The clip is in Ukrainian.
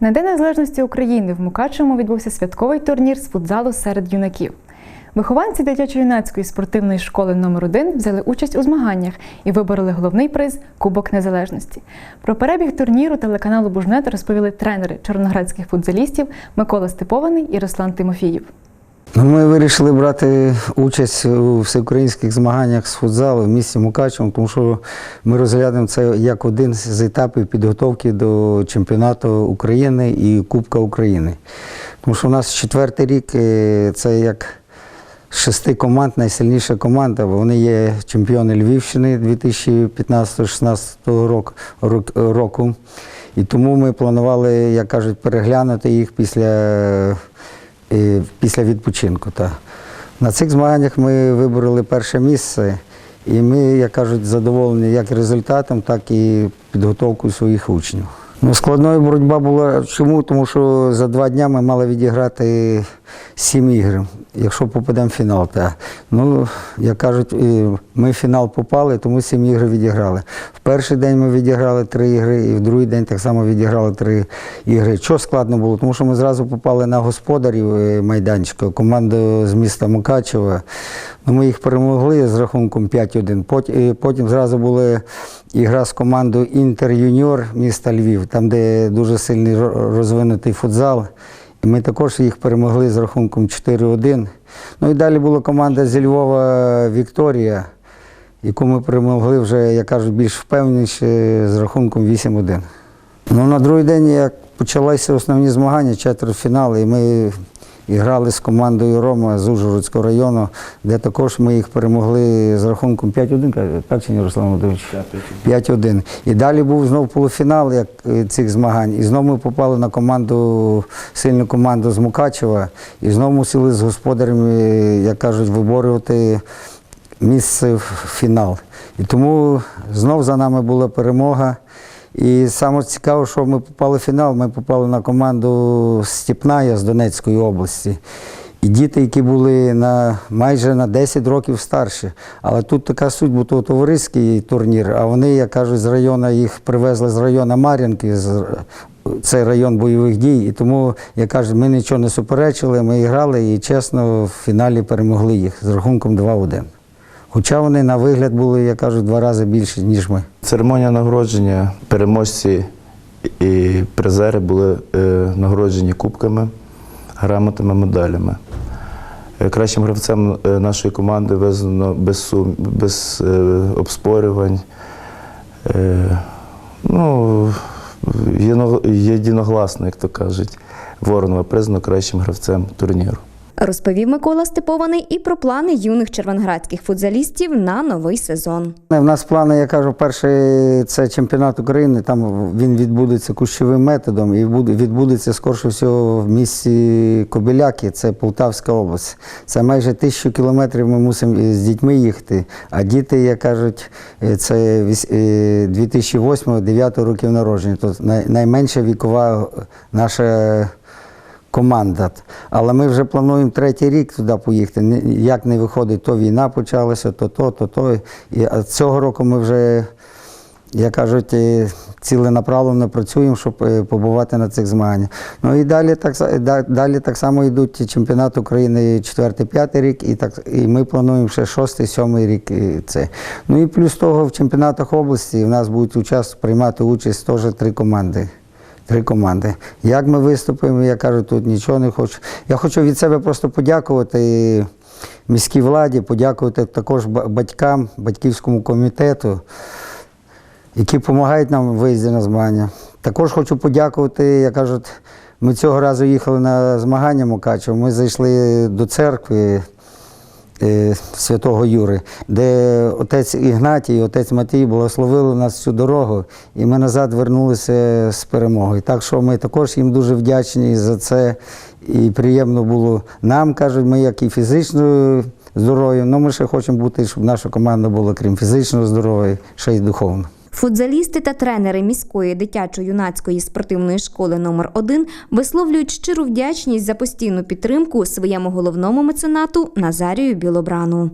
На День Незалежності України в Мукачевому відбувся святковий турнір з футзалу серед юнаків. Вихованці дитячо-юнацької спортивної школи номер 1 взяли участь у змаганнях і вибороли головний приз Кубок Незалежності. Про перебіг турніру телеканалу Бужнет розповіли тренери чорноградських футзалістів Микола Степований і Руслан Тимофіїв. Ну, ми вирішили брати участь у всеукраїнських змаганнях з футзалу в місті Мукачево, тому що ми розглянемо це як один з етапів підготовки до чемпіонату України і Кубка України. Тому що у нас четвертий рік це як шести команд найсильніша команда, бо вони є чемпіони Львівщини 2015-16 року. І тому ми планували, як кажуть, переглянути їх після, е, після відпочинку. Та. На цих змаганнях ми вибороли перше місце, і ми, як кажуть, задоволені як результатом, так і підготовкою своїх учнів. Ну, складною боротьба була чому? Тому що за два дні ми мали відіграти сім ігр, якщо попадемо в фінал. Та. Ну, як кажуть, ми в фінал попали, тому сім ігр відіграли. В перший день ми відіграли три ігри, і в другий день так само відіграли три ігри. Що складно було? Тому що ми зразу попали на господарів е, майданчика, команду з міста Мукачева. Ну, ми їх перемогли з рахунком 5-1. Потім, зразу була ігра з командою Інтер Юніор міста Львів, там, де дуже сильний розвинутий футзал. І ми також їх перемогли з рахунком 4-1. Ну і далі була команда зі Львова Вікторія, яку ми перемогли вже, як кажуть, більш впевненіше з рахунком 8-1. Ну, на другий день, як почалися основні змагання, четвертьфінали, і ми грали з командою Рома з Ужгородського району, де також ми їх перемогли з рахунком 5-1, каже, так чи ні, Руслан Володимирович? 5-1. І далі був знов полуфінал як, е, цих змагань. І знову ми попали на команду, сильну команду з Мукачева, і знову мусили з господарями, як кажуть, виборювати місце в фінал. І тому знов за нами була перемога. І саме цікаво, що ми попали в фінал, ми попали на команду Степная з Донецької області. І діти, які були на майже на 10 років старші. Але тут така суть, бо то товариський турнір, а вони, як кажуть, з району їх привезли з району Мар'їнки, з, це район бойових дій. І тому, як кажуть, ми нічого не суперечили, ми грали і чесно в фіналі перемогли їх з рахунком 2-1. Хоча вони на вигляд були, як кажуть, два рази більше, ніж ми. Церемонія нагородження, переможці і призери були е, нагороджені кубками, грамотами, медалями. Е, Кращим гравцем е, нашої команди визнано без, сум, без обспорювань. Ну, єдиногласно, як то кажуть, Воронова признано кращим гравцем турніру. Розповів Микола Степований і про плани юних червонградських футзалістів на новий сезон. У нас плани, я кажу, перший це чемпіонат України. Там він відбудеться кущовим методом і відбудеться скорше всього в місті Кобиляки, це Полтавська область. Це майже тисячу кілометрів ми мусимо з дітьми їхати. А діти, як кажуть, е, це 2008-2009 років народження. Тобто най- найменша вікова наша команда. Але ми вже плануємо третій рік туди поїхати. Як не виходить, то війна почалася, то то, то то. І цього року ми вже, як кажуть, ціленаправленно працюємо, щоб е, побувати на цих змаганнях. Ну і далі так, далі так само йдуть чемпіонат України 4-5 рік, і, так, і ми плануємо ще 6-7 рік. Це. Ну і плюс того, в чемпіонатах області в нас будуть учас, приймати участь теж три команди. Три команди. Як ми виступимо, я кажу, тут нічого не хочу. Я хочу від себе просто подякувати міській владі, подякувати також батькам, батьківському комітету, які допомагають нам в виїзді на змагання. Також хочу подякувати, як кажуть, ми цього разу їхали на змагання Мукачево, ми зайшли до церкви святого Юри, де отець Ігнатій отець Матій благословили нас всю дорогу, і ми назад вернулися з перемогою. Так що ми також їм дуже вдячні за це. І приємно було нам, кажуть, ми як і фізично здорові, але ми ще хочемо бути, щоб наша команда була, крім фізичного здоров'я, ще й духовно. Футзалісти та тренери міської дитячо-юнацької спортивної школи номер 1 висловлюють щиру вдячність за постійну підтримку своєму головному меценату Назарію Білобрану.